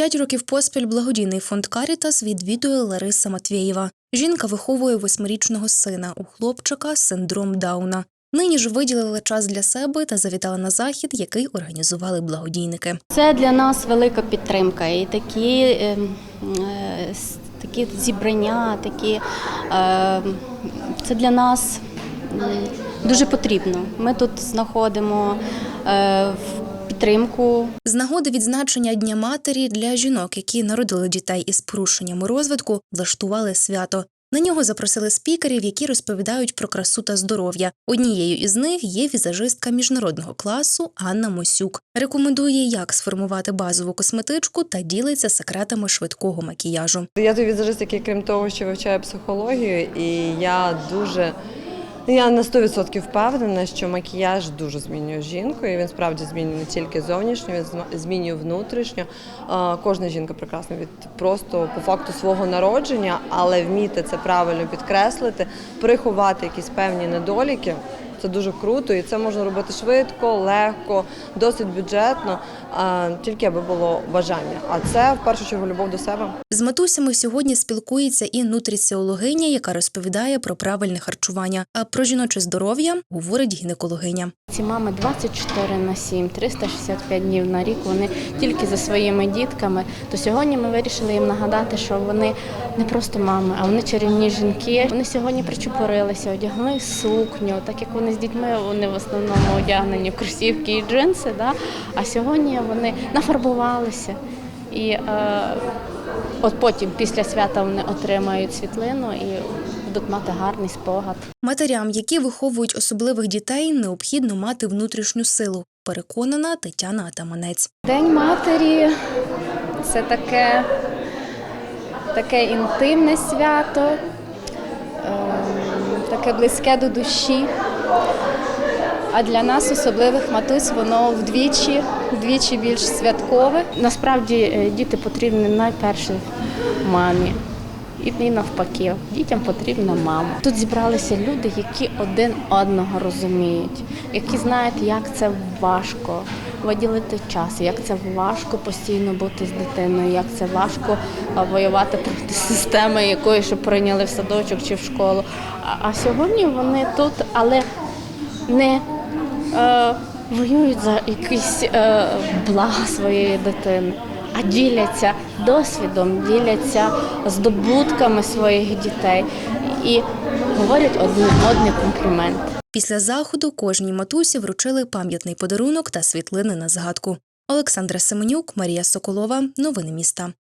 П'ять років поспіль благодійний фонд Карітас відвідує Лариса Матвєєва. Жінка виховує восьмирічного сина у хлопчика з синдром Дауна. Нині ж виділила час для себе та завітала на захід, який організували благодійники. Це для нас велика підтримка. І такі, е, е, такі зібрання, такі, е, це для нас дуже потрібно. Ми тут знаходимо е, в- підтримку, З нагоди відзначення Дня матері для жінок, які народили дітей із порушеннями розвитку, влаштували свято. На нього запросили спікерів, які розповідають про красу та здоров'я. Однією із них є візажистка міжнародного класу Анна Мосюк. Рекомендує, як сформувати базову косметичку та ділиться секретами швидкого макіяжу. Я той візажист, який крім того, що вивчає психологію, і я дуже. Я на 100% впевнена, що макіяж дуже змінює жінку, і він справді змінює не тільки зовнішньо, він змінює внутрішньо. Кожна жінка прекрасна від просто по факту свого народження, але вміти це правильно підкреслити, приховати якісь певні недоліки. Це дуже круто, і це можна робити швидко, легко, досить бюджетно, тільки аби було бажання. А це в першу чергу любов до себе. З матусями сьогодні спілкується і нутриціологиня, яка розповідає про правильне харчування. А про жіноче здоров'я говорить гінекологиня. Ці мами 24 на 7, 365 днів на рік. Вони тільки за своїми дітками. То сьогодні ми вирішили їм нагадати, що вони не просто мами, а вони чарівні жінки. Вони сьогодні причепурилися, одягли сукню, так як вони з дітьми, вони в основному одягнені в кросівки і джинси. Да? А сьогодні вони нафарбувалися. І е, от потім, після свята, вони отримають світлину і будуть мати гарний спогад. Матерям, які виховують особливих дітей, необхідно мати внутрішню силу. Переконана Тетяна Атаманець. День матері це таке, таке інтимне свято, ем, таке близьке до душі. А для нас, особливих матусь, воно вдвічі, вдвічі більш святкове. Насправді е, діти потрібні найперше мамі. І навпаки, дітям потрібна мама. Тут зібралися люди, які один одного розуміють, які знають, як це важко виділити час, як це важко постійно бути з дитиною, як це важко воювати проти системи, якої що прийняли в садочок чи в школу. А сьогодні вони тут, але не е, воюють за якісь е, блага своєї дитини, а діляться досвідом, діляться здобутками своїх дітей і говорять одне одне комплімент. Після заходу кожній матусі вручили пам'ятний подарунок та світлини на згадку. Олександра Семенюк, Марія Соколова. Новини міста.